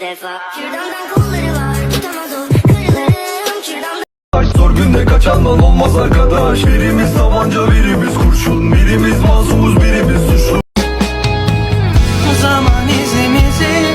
defa. Kürdandan kolları var tutamaz o kırılarım Zor günde kaçandan olmaz arkadaş. Birimiz tabanca birimiz kurşun. Birimiz masumuz birimiz suçlu. O zaman izimizi